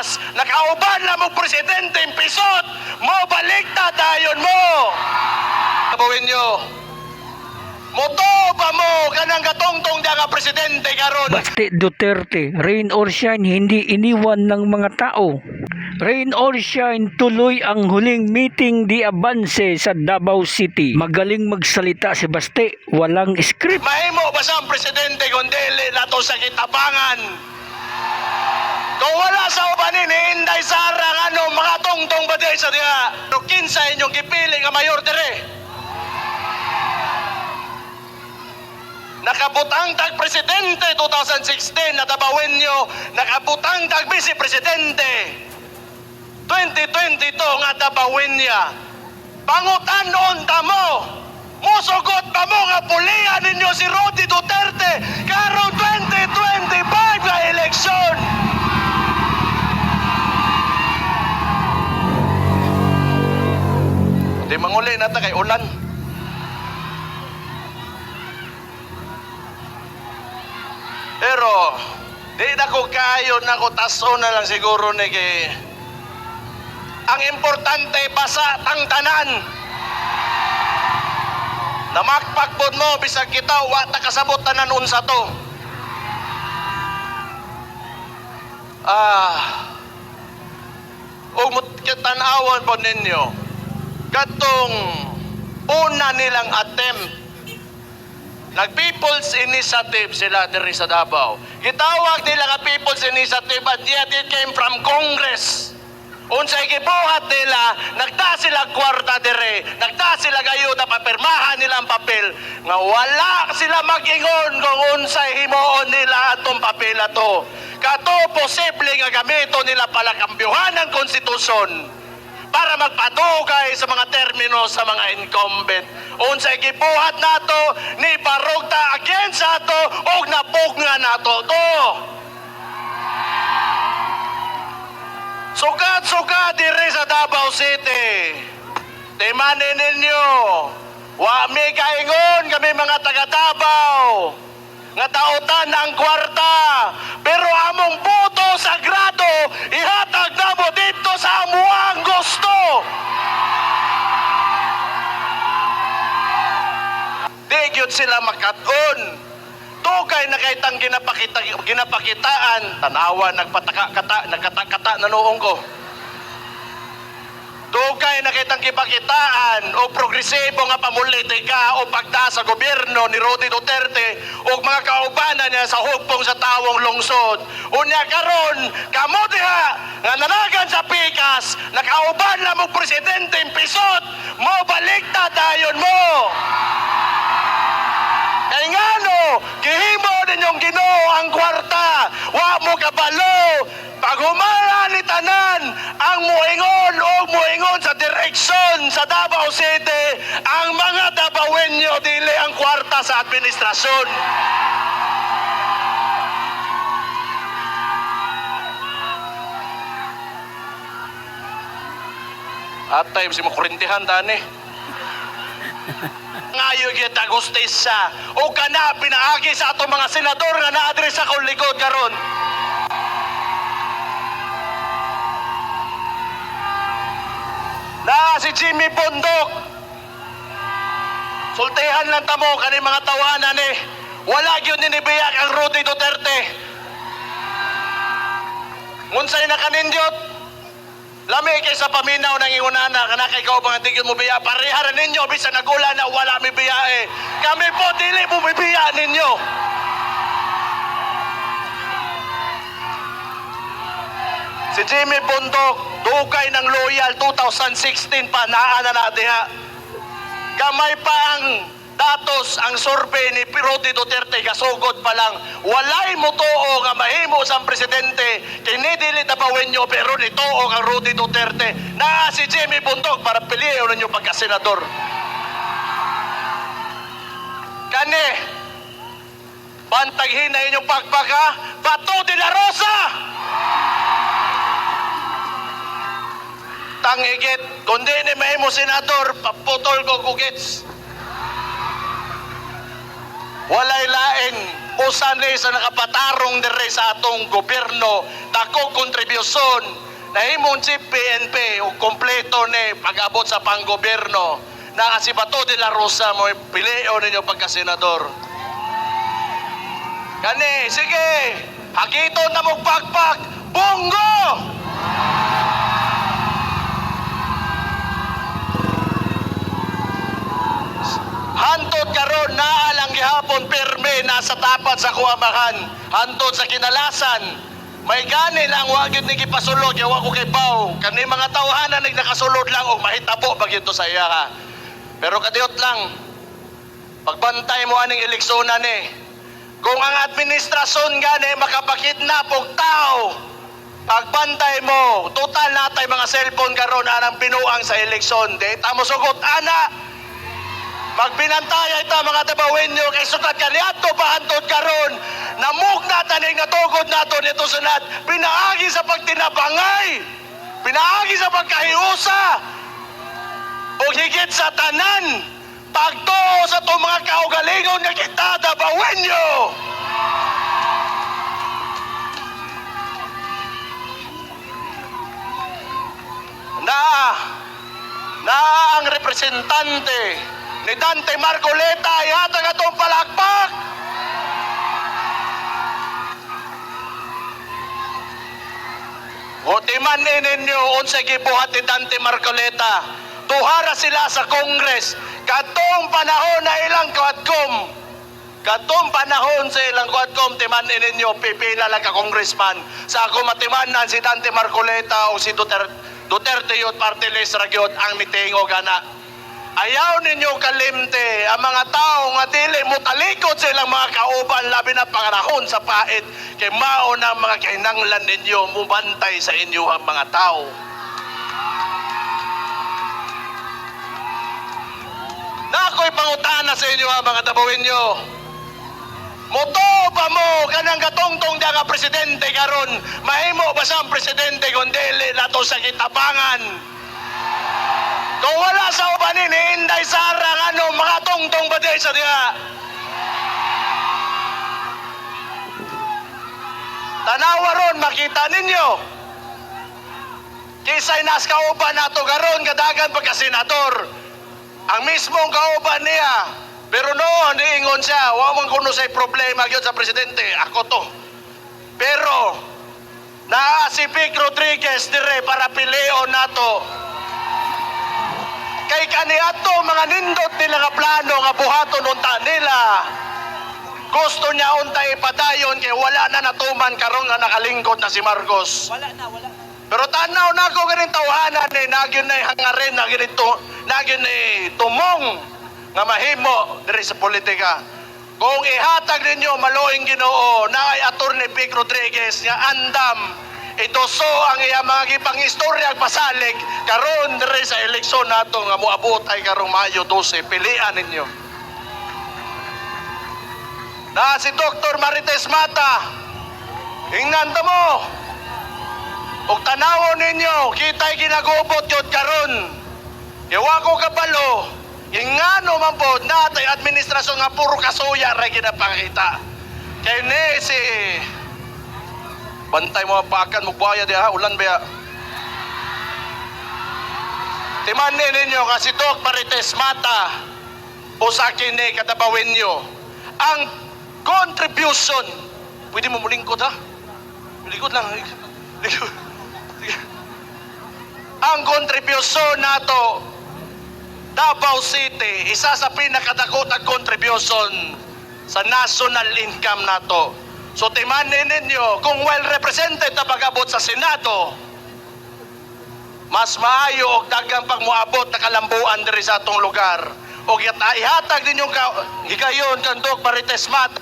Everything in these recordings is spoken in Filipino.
pikas, nakauban na mo presidente ang pisot, mo baliktad dayon mo. Sabawin nyo, Moto pa mo kanang katongtong diya nga presidente karon. Baste Duterte, rain or shine, hindi iniwan ng mga tao. Rain or shine, tuloy ang huling meeting di Abanse sa Davao City. Magaling magsalita si Baste, walang script. Mahimo ba sa presidente kung dili nato sa kitabangan? Kung wala sa ubanin, hinday sa arang ano, mga tongtong ba sa diya? Pero kinsa inyong gipili nga mayor dire? Nakabutang tag presidente 2016 na tabawin nyo, nakabutang tag vice presidente 2022 nga tabawin niya. Pangutanon ta mo, musugot pa mo nga pulian ninyo si Rodi Duterte karong 2025 nga eleksyon. Di manguli na ta kay ulan. Pero, di na ko kayo na ko taso na lang siguro ni kay ang importante basa tang tanan. Na makpakbod mo bisag kita wa ta kasabot tanan unsa to. Ah. Og tan-awon po ninyo. Katong una nilang attempt Nag People's Initiative sila diri sa Davao. Gitawag nila nga People's Initiative at yet it came from Congress. Unsay gibuhat nila, nagta sila kwarta dire, nagta sila gayuda papirmahan nila ang papel nga wala sila magingon kung unsay himuon nila atong papel ato. Kato posible nga gamito nila pala kambyuhan ng konstitusyon para magpadugay sa mga termino sa mga incumbent. Unsay gibuhat nato ni parugta against ato og napugna nato to. Sukat-sukat diri sa Davao City. Timanin ninyo. Wa mi kaingon kami mga taga Davao. Nga dautan ang kwarta. Pero among boto sagrado ihatag gyud sila makaton. Tugay na kay tang ginapakita ginapakitaan, tanawa nagpataka kata nagkata-kata na noong ko. Dugay na kitang gipakitaan o progresibo nga pamulitika o pagda sa gobyerno ni Rodi Duterte o mga kaubanan niya sa hugpong sa tawong lungsod. Unya karon kamo diha nga nanagan sa pikas nakauban na mo presidente pisot mo baliktad dayon mo. Kay ngano, gihimo ninyong ginoo ang kwarta. Wa mo kabalo. Pag humara ni tanan, ang muingon o muingon sa direksyon sa Davao City, ang mga Davaoenyo dili ang kwarta sa administrasyon. At time si mo kurintihan tani ngayo gyud agustisa o kana pinaagi sa ato mga senador nga naadres sa kong likod karon. Na si Jimmy Bondok sultihan lang tamo kani mga tawanan ni wala gyud ni biyak ang Rudy Duterte. Ngunsay na kanindyot Lami kay sa paminaw ng ingunana kana kay ikaw mga tigil mo biya pareharan ninyo bisan nagula na wala mi biya eh. Kami po dili mo biya ninyo. Si Jimmy Bundok, dugay ng loyal 2016 pa naa na na diha. Gamay pa ang datos ang survey ni Rodi Duterte kasugod pa lang walay mo tuo nga mahimo sa presidente kini dili tabawin nyo pero nituo ang Rodi Duterte. Na si Jimmy Bundok para piliin ninyo pagka senador kani bantag hinay inyong pagpaka Bato de la Rosa! Tangigit kundi ni mahimo senador paputol ko kugits walay lain usa ni sa nakapatarong dire sa atong gobyerno dako kontribusyon nahimong si PNP o kompleto ni pag-abot sa panggobyerno na si Bato de la Rosa mo pilio ninyo pagka-senador. Kani, sige, hakito na mo pagpag, bongo! Hantod karon naa lang gihapon pirme nasa tapat sa kuamahan. Hantod sa kinalasan. May gani lang wagid ni gipasulod yawa ko kay Pau. Kani mga tawhana nag nakasulod lang og mahitabo bagyo to sa iya ha. Pero kadiyot lang. Pagbantay mo aning eleksyonan ni. Kung ang administrasyon gani makapakidnap og tao, pagbantay mo, total natay mga cellphone karon anang pinuang sa eleksyon. Di ta mo sugot ana. Magbinantaya ita mga tabawin nyo kay sukat kaniadto pa antod karon namug na tanig natugod nato nito sunad pinaagi sa pagtinabangay. Pinaagi sa pagkahiusa. O higit sa tanan. Pagtuo sa to mga kaugalingon nga kita tabawin nyo na na ang representante ni Dante Marcoleta ay hatag atong palakpak. O timan ninyo unsay gibuhat ni Dante Marcoleta. Tuhara sila sa Kongres. Katong panahon na ilang kuatkom. Katong panahon sa ilang kuatkom, timan ninyo pipila lang ka congressman. Sa ako matimanan si Dante Marcoleta o si Duterte, Duterte yun, party list ragyot ang mitingo gana. Ayaw ninyo kalimte ang mga tao nga dili mo talikod sa ilang mga kauban labi na pangarahon sa pait kay mao na mga kahinanglan ninyo mubantay sa inyo ang mga tao. Na ako'y pangutana sa inyo ha mga tabawin nyo. Moto ba mo kanang katongtong diya nga presidente karon mahimo ba siyang presidente kung dili nato sa kitabangan? Wala sa ubanin, hinday sa arang ano, mga tongtong ba di sa diya? Tanawa ron, makita ninyo. Kisay nas kauban nato garon, kadagan pagka-senador. Ang mismong kauban niya. Pero noon, diingon siya, wa man kuno say problema gyud sa presidente. Ako to. Pero, naa si Vic Rodriguez dire para pileo nato kay kaniadto mga nindot nila nga plano nga buhaton unta nila. Gusto niya unta ipadayon kay wala na natuman karon nga nakalingkod na si Marcos. Wala na, wala. pero tanaw na ko ganing tawhanan ni nagyon na hangarin na ganito nagyon ni tumong nga mahimo diri sa politika kung ihatag ninyo maluing Ginoo na ay attorney Vic Rodriguez nga andam ituso ang iya mga gipangistorya ag pasalig karon diri sa eleksyon nato nga moabot ay karong Mayo 12 pilian ninyo. Na si Dr. Marites Mata ingnan mo. Ug tanawon ninyo kitay ginagubot yun karon. Yawa ko kabalo ingano man po natay administrasyon nga puro kasuya ra ginapakita kay ni si Bantay mo pakan mo buhaya diha ulan ba? Timan ni ninyo nga si Doc Marites Mata o sa akin ni katabawin nyo ang contribution pwede mo mulingkod ha? Lingkod lang. Ang contribution nato Davao City isa sa pinakadakot ang contribution sa national income nato. So timanin ninyo kung well represented na pag-abot sa Senado, mas maayo og dagang pagmuabot na kalambuan diri sa atong lugar. O yata ihatag ninyong ka, higayon kandog Marites Mat.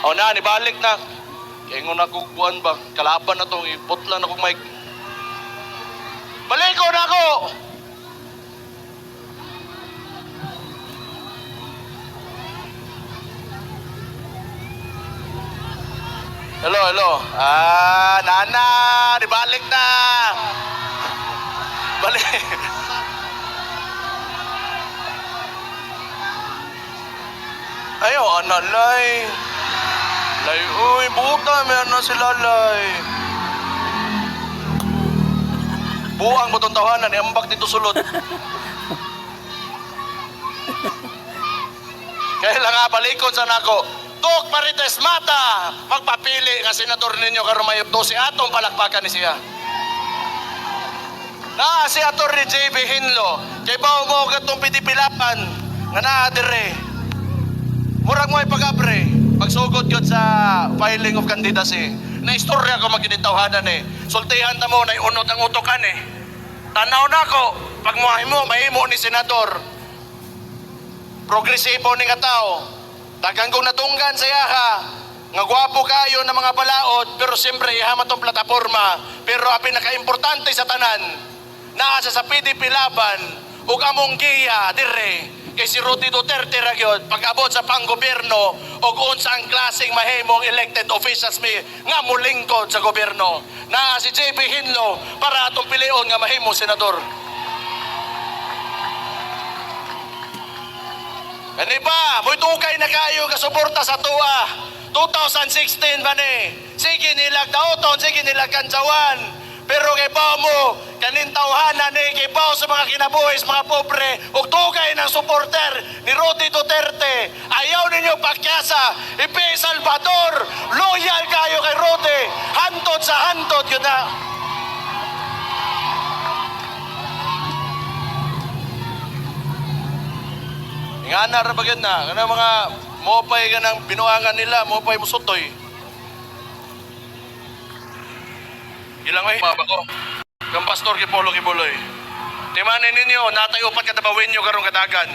O na, nibalik na. Ingon ako kuan ba? Kalaban na to, iputlan ako mic. Maliko na ako! Hello, hello. Ah, nana, dibalik na. Balik. Ayo, analay. Lay, uy, buta, meron na si Lalay. Buang mo tong tawanan, iambak dito sulod. Kaya lang nga, balikon sa nako. Tuk Marites Mata, magpapili nga senador ninyo karon may 12 atong palakpakan ni siya. Na si Atty. JB Hinlo, kay bao mo katong pitipilapan nga naa dire. Murag mo ipagabre, pagsugod yun sa filing of candidacy. Na istorya ko magkinitawhanan eh. Sultihan ta mo na unod ang utokan eh. Tanaw na ko, pag mo mahimo ni senador, progresibo ni nga tao. Daghang kong natunggan sa yaha, nga gwapo kayo ng mga balaod, pero siyempre ihama tong plataforma. Pero ang pinaka-importante sa tanan, naasa sa PDP laban, ug among giya dire, kay si Rudy Duterte ra gyud pag-abot sa panggobyerno ug unsa ang klaseng mahimong elected officials mi nga mulingkod sa gobyerno. Naa si JB Hinlo para atong pilion nga mahimong senador. Ano ba? Mo'y tukay na kayo kasuporta sa tuwa. 2016 ba ni? Sige nilag daoton, sige nilag kansawan. Pero kay mo, kanin tawhana ni kay sa mga kinabuhis, mga pobre, ug tukay ng supporter ni Rodi Duterte. Ayaw ninyo pakyasa, ipi Salvador, loyal kayo kay Rodi. Hantod sa hantod, yun na. Nga na ra bagyan na. Kana mga mopay ka ng binuangan nila, mopay musutoy. Ilang ay baba ko. Kang pastor kipolo kibuloy. Timanin ninyo, natay upat katabawin nyo karong kadagan.